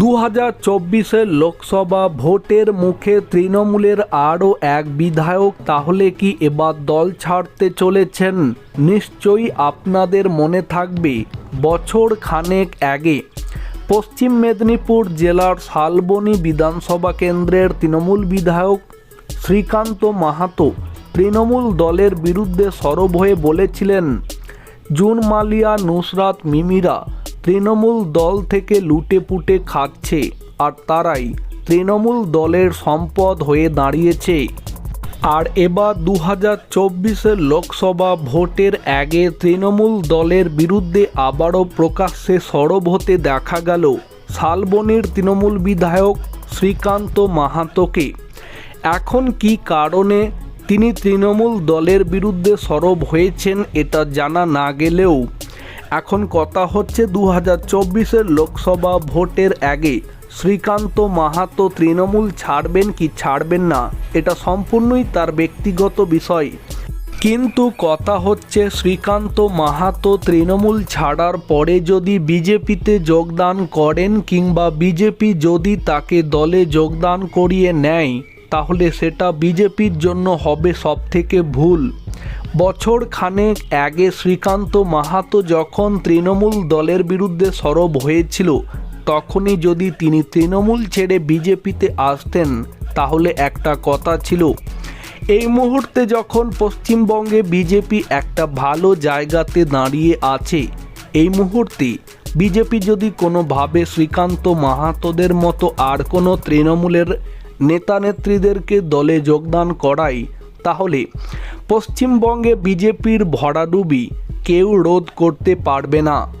দু হাজার চব্বিশের লোকসভা ভোটের মুখে তৃণমূলের আরও এক বিধায়ক, তাহলে কি এবার দল ছাড়তে চলেছেন? নিশ্চয়ই আপনাদের মনে থাকবে, বছর খানেক আগে। পশ্চিম মেদিনীপুর জেলার শালবনী বিধানসভা কেন্দ্রের তৃণমূল বিধায়ক শ্রীকান্ত মাহাতো তৃণমূল দলের বিরুদ্ধে সরব হয়ে বলেছিলেন জুন মালিয়া নুসরাত মিমিরা তৃণমূল দল থেকে লুটে পুটে খাচ্ছে আর তারাই তৃণমূল দলের সম্পদ হয়ে দাঁড়িয়েছে। আর এবার দু হাজার চব্বিশের লোকসভা ভোটের আগে তৃণমূল দলের বিরুদ্ধে আবারও প্রকাশ্যে সরব হতে দেখা গেল শালবনির তৃণমূল বিধায়ক শ্রীকান্ত মাহাতোকে। এখন কি কারণে তিনি তৃণমূল দলের বিরুদ্ধে সরব হয়েছেন এটা জানা না গেলেও এখন কথা হচ্ছে দু হাজার চব্বিশের লোকসভা ভোটের আগে। শ্রীকান্ত মাহাতো তৃণমূল ছাড়বেন কি ছাড়বেন না, এটা সম্পূর্ণই তার ব্যক্তিগত বিষয়। কিন্তু কথা হচ্ছে শ্রীকান্ত মাহাতো তৃণমূল ছাড়ার পরে যদি বিজেপিতে যোগদান করেন কিংবা বিজেপি যদি তাকে দলে যোগদান করিয়ে নেয় তাহলে সেটা বিজেপির জন্য হবে সবথেকে ভুল। বছর খানেক আগে শ্রীকান্ত মাহাতো যখন তৃণমূল দলের বিরুদ্ধে সরব হয়েছিল, তখনই যদি তিনি তৃণমূল ছেড়ে বিজেপিতে আসতেন, তাহলে একটা কথা ছিল, এই মুহূর্তে যখন পশ্চিমবঙ্গে বিজেপি একটা ভালো জায়গাতে দাঁড়িয়ে আছে, এই মুহূর্তে বিজেপি যদি কোনোভাবে শ্রীকান্ত মাহাতোদের মতো আর কোনো তৃণমূলের নেতা নেত্রীদেরকে দলে যোগদান করাই। তাহলে পশ্চিমবঙ্গে বিজেপির ভরাডুবি কেউ রোধ করতে পারবে না।